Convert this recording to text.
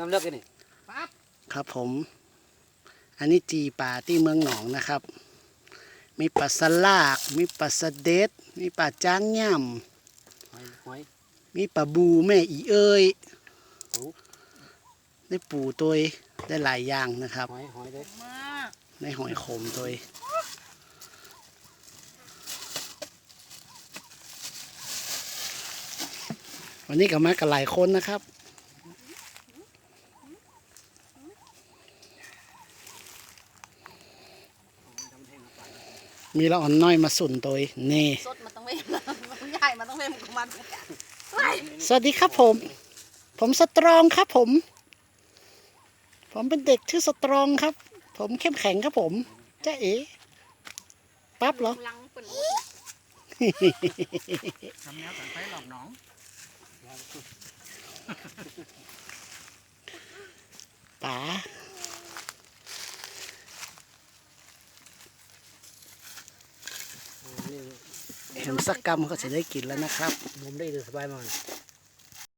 น้ำเลือกกันนี่ปั๊บครับผม อันนี้จีป่าที่เมืองหนองนะครับ มีปลาสลาก มีปลาสะเด็ด มีปลาจ้างย่หอยหอยำมีปลาบูแม่อีเอ้ยโอ้ได้ปูตัวได้หลายอย่างนะครับ หอยหอยเลยมากในหอยขมตัววันนี้ก็มากันหลายคนนะครับ มีละอ่อนน้อยมาสุ่นตัวนี่ สดมันต้องเว้นมันใหญ่มันต้องเว้นของมันเฮ้ยสวัสดีครับผม ผมสตรองครับผม ผมเป็นเด็กชื่อสตรองครับ ผมเข้มแข็งครับผมจ้าเอ๋ปั๊บเหรอลังเปิดทำแนวสันไฟหลอกหน้องป๋า เห็นสักกรรมก็จะได้กินแล้วนะครับมุมได้สบายมาก